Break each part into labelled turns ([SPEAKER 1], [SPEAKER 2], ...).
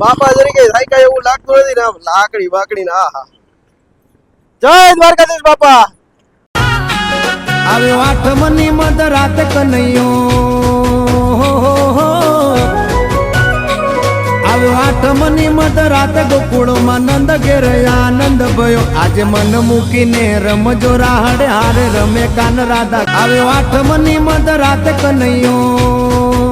[SPEAKER 1] બાપા તરીકે થાય એવું લાગતું નથી ને આમ લાકડી બાકડી ને, આહા. જય દ્વારકાધીશ બાપા.
[SPEAKER 2] આવ્યો આઠમની મધ રાત કનૈયો. આઠમની મધ રાત ગોકુળમાં નંદ ઘેર આનંદ ભયો. આજે મન મૂકીને રમજો રાહડે હારે રમે કાન રાધા. આવ્યો આઠમની મધ રાત કનૈયો.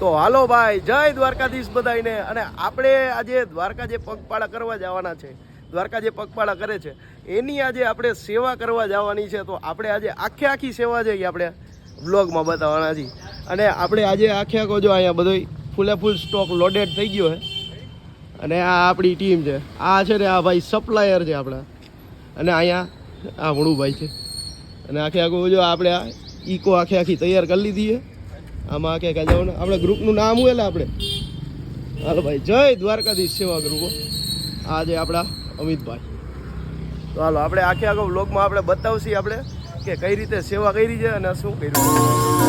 [SPEAKER 1] તો હાલો ભાઈ, જય દ્વારકાધીશ બધાઈને અને આપણે આજે દ્વારકા જે પગપાળા કરવા જવાના છે. દ્વારકા જે પગપાળા કરે છે. એની આજે આપણે સેવા કરવા જવાની છે. તો આપણે આજે આખે આખી સેવા છે કે આપણે વ્લોગમાં બતાવવાના છીએ અને આપણે આજે આખે આખો જો અહીંયા બધો ફૂલે ફૂલ સ્ટોક લોડેડ થઈ ગયો છે. અને આ આપણી ટીમ છે. આ છે ને આ ભાઈ સપ્લાયર છે આપણા. અને અહીંયા આ વણુભાઈ છે. અને આખે આખું જો આપણે આ ઇકો આખે આખી તૈયાર કરી લીધી છે. આમાં આખે આખા જવાનું? આપણે ગ્રુપનું નામ હું એટલે આપણે? હાલો ભાઈ, જય દ્વારકાધીશ સેવા ગ્રુપો આજે આપણા અમિતભાઈ. તો હાલો, આપણે આખે આખો બ્લોગમાં આપણે બતાવશી આપણે કે કઈ રીતે સેવા કરી છે અને શું કર્યું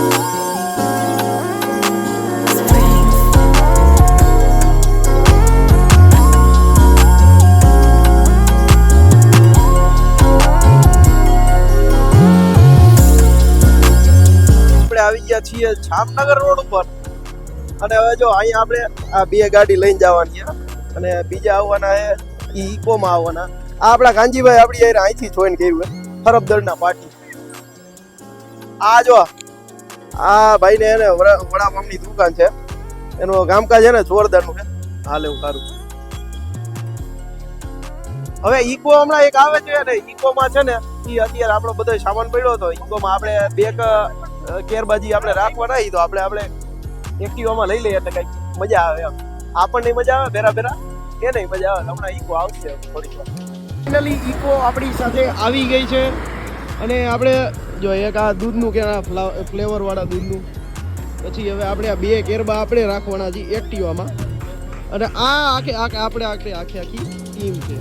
[SPEAKER 1] આપણે આવી ગયા છીએ જામનગર રોડ ઉપર. અને હવે જો અહીંયા આપણે આ બે ગાડી લઈને જવાની અને બીજા આવવાના એ ઇકોમાં આવવાના. આ આપણા કાંજીભાઈ આપણી યાર અહીંથી જોઈન કર્યું હરફદળના પાટી આ જો, આ ભાઈને એને વડા વડાપાવની દુકાન છે. એનું કામકાજ છે ને જોરદારનું છે. હાલે એવું સારું હવે ઈકો હમણાં એક આવે છે ને, ઈકોમાં છે ને એ અત્યારે આપણો બધો સામાન પડ્યો હતો. ઈકોમાં આપણે બેક કેરબાજી આપણે રાખવાના ઈ તો આપણે આપણે એક્ટિવામાં લઈ લઈએ એટલે કંઈક મજા આવે એમ. આપણને મજા આવે બેરા બેરા એ નહીં મજા આવે હમણાં ઈકો આવશે થોડીક વાર. ફાઇનલી ઈકો આપણી સાથે આવી ગઈ છે. અને આપણે જો એક આ દૂધનું કે ફ્લેવર વાળા દૂધનું. પછી હવે આપણે આ બે કેરબા આપણે રાખવાના છે એક્ટિવામાં. અને આ આખે આખે આપણે આખે આખી આખી ટીમ છે.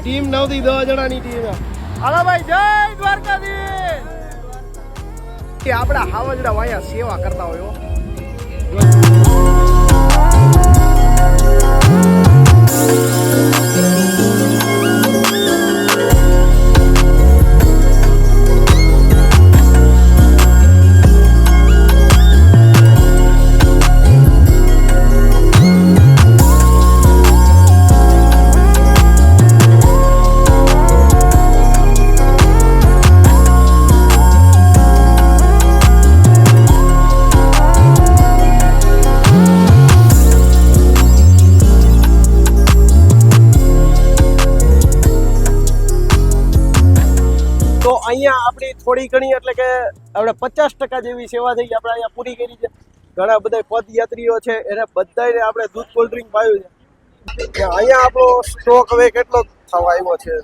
[SPEAKER 1] ટીમ નવથી દસ જણાની ટીમ હાલો ભાઈ જય દ્વારકાધીશ! કે આપણા હાવજડા વાયા સેવા કરતા હોય અહીંયા આપણી થોડી ઘણી એટલે કે આપણે પચાસ ટકા જેવી સેવા થઈ આપણે અહીંયા પૂરી કરી છે. ઘણા બધા પદયાત્રીઓ છે. એને બધાને આપણે દૂધ કોલ્ડ ડ્રિંક પાયું છે. અહીંયા આપણો સ્ટોક હવે કેટલો થવા આવ્યો છે?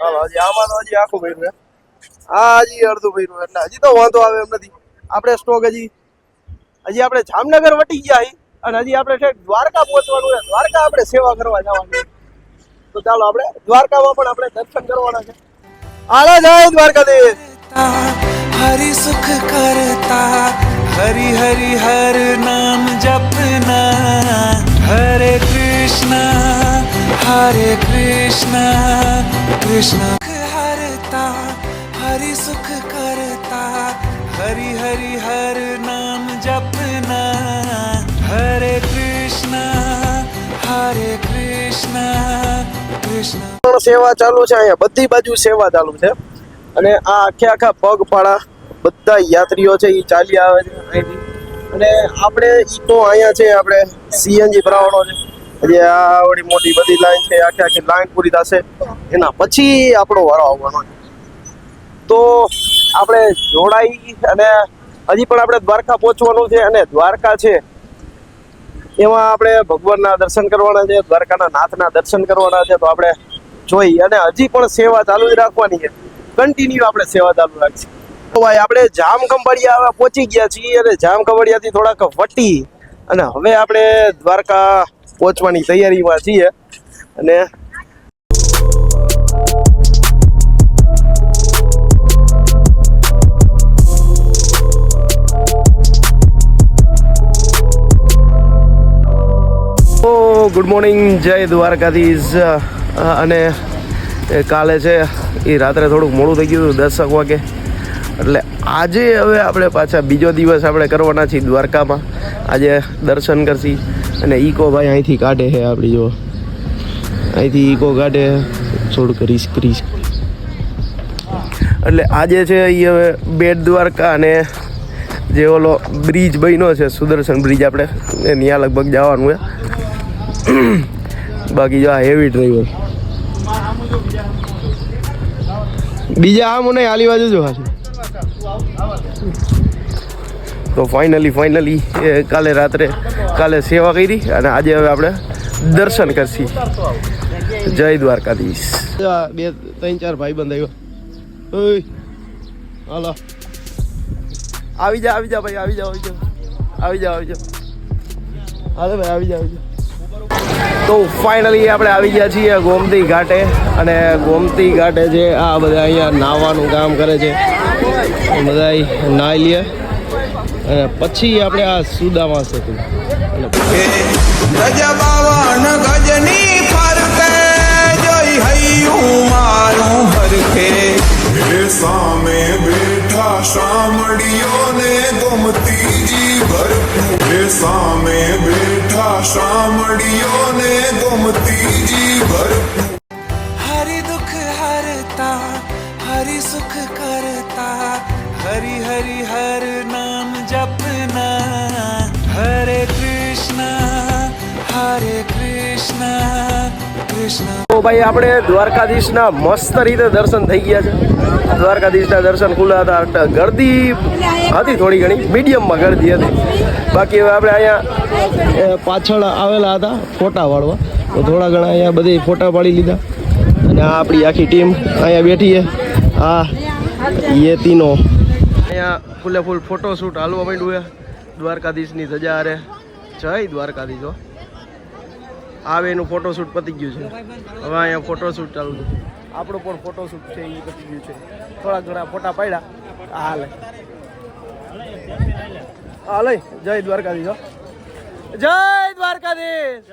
[SPEAKER 1] હાલો, હજી આમાં તો હજી આખું ભર્યું આ હજી અડધું ભર્યું એટલે હજી તો વાંધો આવે એમ નથી. આપણે સ્ટોક હજી હજી આપણે જામનગર વટી ગયા હી અને હજી આપણે છે દ્વારકા પહોંચવાનું છે. દ્વારકા આપણે સેવા કરવા જવાનું તો ચાલો આપણે દ્વારકામાં પણ આપણે દર્શન કરવાના છે. આળા જાય દ્વારકાધીશ
[SPEAKER 3] હરી સુખ કરતા હરી હરી હર નામ જપના હરે કૃષ્ણ હરે કૃષ્ણ કૃષ્ણ હરતા હરી સુખ કરતા હરી હરી હર નામ જપના હરે કૃષ્ણ હરે
[SPEAKER 1] કૃષ્ણ સેવા ચાલુ છે અહીંયા. બધી બાજુ સેવા ચાલુ છે. અને આ આખે આખા પગપાળા બધા યાત્રીઓ છે એ ચાલી આવે છે અને આપણે તો અહીંયા છે, આપણે સીએનજી ભરાવાનો છે. જે આ વળી મોટી બધી લાઈન છે, આખી આખી લાઈન પૂરી થશે. એના પછી આપણો વારો આવવાનો છે. તો આપણે જોડાઈ અને હજી પણ આપણે દ્વારકા પહોંચવાનું છે અને દ્વારકા છે એમાં આપણે ભગવાનના દર્શન કરવાના છે, દ્વારકાના નાથના દર્શન કરવાના છે, તો આપણે જોઈ. અને હજી પણ સેવા ચાલુ જ રાખવાની છે. કન્ટિન્યુ આપણે સેવા ચાલુ રાખીએ. તો ભાઈ, આપણે જામ કંબડિયા પહોંચી ગયા છીએ અને જામ કંબડિયાથી થોડાક વટી. અને હવે આપણે દ્વારકા પહોંચવાની તૈયારીમાં છીએ. અને ગુડ મોર્નિંગ, જય દ્વારકાધીશ. અને કાલે છે એ રાત્રે થોડુંક મોડું થઈ ગયું હતું દર્શક વાગે. એટલે આજે હવે આપણે પાછા બીજો દિવસ આપણે કરવાના છીએ દ્વારકામાં. આજે દર્શન કરશી. અને ઈકો ભાઈ અહીંથી કાઢે છે આપણી જો અહીંથી ઈકો કાઢે છોડ કરીશ કરીશ એટલે આજે છે એ હવે બેટ દ્વારકા અને જે ઓલો બ્રિજ બન્યો છે, સુદર્શન બ્રિજ આપણે. ત્યાં લગભગ જવાનું છે. બાકી જો આ હેવી ડ્રાઈવર બીજા આમ નહીં આલી બાજુ જો હાથી તો ફાઇનલી ફાઇનલી એ કાલે રાત્રે કાલે સેવા કરી અને આજે હવે આપણે દર્શન કરશી. જય દ્વારકાધીશ. બે ત્રણ ચાર ભાઈ બંધ આવ્યો હાલો. આવી જા આવી જા ભાઈ આવી જાઓ આવી જાઓ આવી જાઓ આવી જાઓ હાલો ભાઈ આવી જાઓ આવી જાઓ તો ફાઇનલી આપણે આવી ગયા છીએ ગોમતી ઘાટે અને ગોમતી ઘાટે છે આ બધા અહીંયા નાહવાનું કામ કરે છે બધા નાહી લે. અને પછી આપણે આ સુદામા સેતુ. અને
[SPEAKER 4] હૈયું મારું હરખે
[SPEAKER 5] એ સામે બેઠા શામળીઓને ગોમતીજી ભરપૂર એ સામે બેઠા શામળીઓને ગોમતીજી
[SPEAKER 1] ભાઈ, આપણે દ્વારકાધીશના મસ્ત રીતે દર્શન થઈ ગયા છે. દ્વારકાધીશના દર્શન ખુલ્લા હતા ગરદી હતી થોડી ઘણી, મીડિયમમાં ગરદી હતી. બાકી હવે આપણે અહીંયા પાછળ આવેલા હતા ફોટા વાળવા તો થોડા ઘણા અહીંયા બધી ફોટા પાડી લીધા. અને આ આપણી આખી ટીમ અહીંયા બેઠી છે. આ યેતીનો. અહીંયા ફૂલે ફૂલ ફોટોશૂટ હાલવા માંડ્યું છે. દ્વારકાધીશની ધજા હારે. જય દ્વારકાધીશ હો. આવે એનું ફોટોશૂટ પતી ગયું છે. હવે અહીંયા ફોટોશૂટ ચાલુ છે. આપણું પણ ફોટોશૂટ છે, એ પતી ગયું છે. થોડા ઘણા ફોટા પાડ્યા. હાલે. હાલે જય દ્વારકાધીશ. જય દ્વારકાધીશ!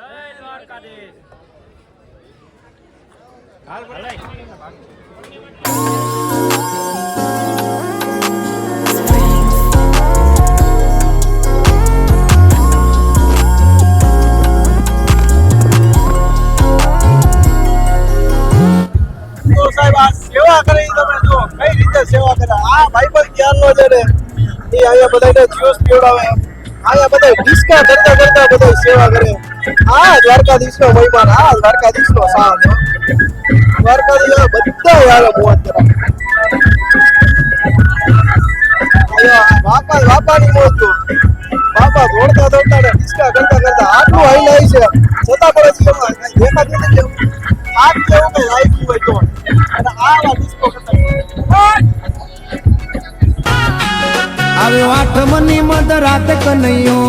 [SPEAKER 1] તો રીતે સેવા કરે. આ ભાઈ પણ ધ્યાન નો એ અહીંયા બધાને જ્યુસ પીવડાવે. અહીંયા બધા ડિસ્કા કરતા કરતા બધા સેવા કરે. આ દ્વારકાધીશ નો મહિમાન આ દ્વારકાધીશ નો સાથ દ્વારકાધીશ બધા યાર મોત કરે બાપા બાપાની મોત જો બાપા દોડતા દોડતા ને ડિસ્કા કરતા કરતા. આટલું હાઈ
[SPEAKER 2] આવ્યો આઠમની મધ રાત કનૈયો.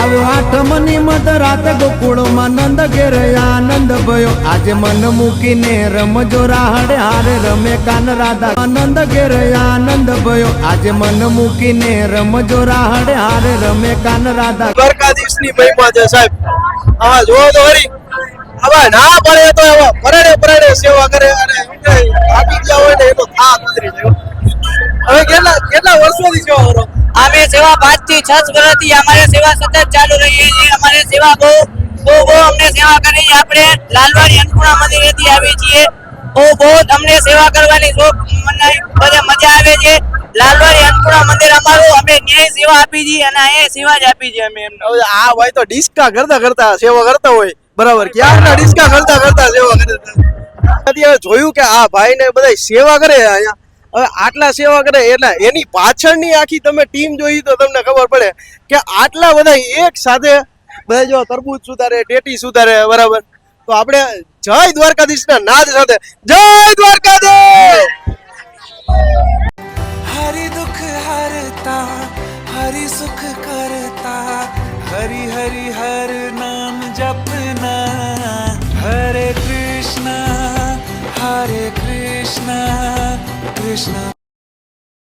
[SPEAKER 2] આવ્યો આઠમની મધ રાત ગોકુળમાં નંદ ઘેર આનંદ ભયો. આજે મન મૂકીને રમજો રાહડે હારે રમે કાન રાધા. આનંદ ઘેર આનંદ ભયો. આજે મન મૂકીને રમજો રાહડે હારે રમે કાન રાધા.
[SPEAKER 1] દ્વારકાધીશની મહિમા છે સાહેબ. હા જોવો તો ખરી આવા ના પડે તો એવો પરાડે પરાડે સેવા કરે અને આપી ગયા હોય ને એ તો થાક ઉતરી જાય. હવે કેટલા કેટલા વર્ષોથી સેવા કરો?
[SPEAKER 6] અમે સેવા પાંચથી છ વર્ષથી અમારે સેવા સતત ચાલુ રહી છે અમારે સેવા બહુ બહુ બહુ અમને સેવા કરી આપણે લાલવાડી અન્નપૂર્ણા મંદિરેથી આવીએ છીએ. બહુ બહુ અમને સેવા કરવાની શોખ મને બધે મજા આવે છે. લાલવાડી અન્નપૂર્ણા મંદિર અમારું અમે ન્યાય સેવા આપી છીએ અને અહીંયા સેવા જ આપી છે અમે એમને.
[SPEAKER 1] આ ભાઈ તો ડિસ્કા કરતા કરતા સેવા કરતા હોય. બરાબર. ક્યારના ડિસ્કા કરતા કરતા સેવા કરે અત્યારે જોયું કે આ ભાઈ ને બધા સેવા કરે અહીંયા. હવે આટલા સેવા કરે એટલે એની પાછળની આખી તમે ટીમ જોઈ તો તમને ખબર પડે કે આટલા બધા એક સાથે બધા જો તરબૂચ સુધારે, ટેટી સુધારે, બરાબર. તો આપણે જય દ્વારકાધીશના નાદ સાથે, જય દ્વારકાધીશ!